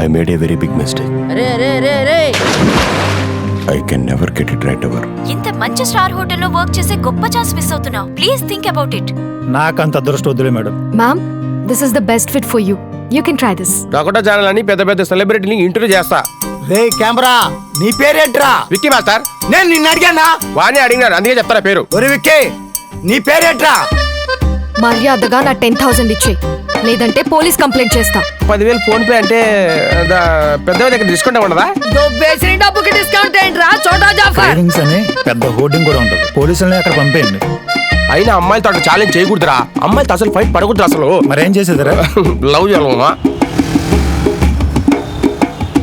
I made a very big mistake రే రే రే రే I can never get it right ever ఇంత మంచి star హోటల్లో వర్క్ చేసే గొప్ప ఛాన్స్ మిస్ అవుతున్నావు. ప్లీజ్ థింక్ అబౌట్ ఇట్ నాకంత అదృష్టం వద్దులే madam. Ma'am this is the best fit for you you can try this డొకటో channel అని పెద్ద పెద్ద సెలబ్రిటీని ఇంటర్వ్యూ చేస్తా. రే కెమెరా నీ పేరేంట్రా? Vicky master. నేను నిన్ను అడిగానా? వాణి అడిగినారు అందుకే చెప్తారా పేరు. ఒరి విక్కీ నీ పేరేంట్రా? మర్యాదగా నా టెన్ థౌసండ్ ఇచ్చేయి. లేదంటే పోలీస్ కంప్లైంట్ చేస్తా. పదివేలు ఫోన్ పే అంటే పెద్ద దగ్గర డిస్కౌంట్ ఉండదా దొబ్బేసిన డబ్బుకి డిస్కౌంట్ ఏంట్రా చోటా జాఫర్? అని పెద్ద హోర్డింగ్ కూడా ఉంటుంది. పోలీసుల్ని అక్కడ పంపేయండి. అయినా అమ్మాయిలతో అట్లా ఛాలెంజ్ చేయకూడదురా. అమ్మాయిలతో అసలు ఫైట్ పడకూడదు అసలు. మరేం చేసేదిరా? లవ్ చేయమా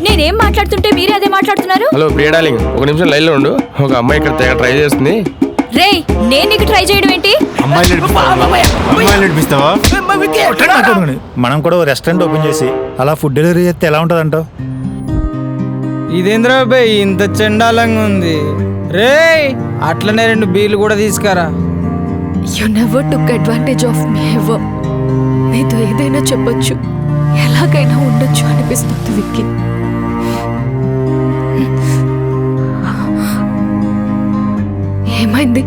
నేనేం మాట్లాడుతుంటే మీరే అదే మాట్లాడుతున్నారు? Hello Priya darling. ఒక నిమిషం లైన్లో ఉండు. ఒక అమ్మాయి ఇక్కడ ట్రై చేస్తుంది. రేయ్ నేను నీకు ట్రై చేయడం ఏంటి? అమ్మాయిలు నడిపిస్తావా కొట్టండి. మనం కూడా రెస్టారెంట్ ఓపెన్ చేసి అలా ఫుడ్ డెలివరీ చేస్తే ఎలా ఉంటుంది అంటావు ఇదేంద్రా బాయ్ ఇంత చెండాలంగా ఉంది. రేయ్ అట్లనే రెండు బీర్లు కూడా తీసుకురా. You never took advantage of me ever నీతో ఏదైనా చెప్పొచ్చు. ఎలాగైనా ఉండొచ్చు అనిపిస్తుంది విక్కీ. ఏమైంది?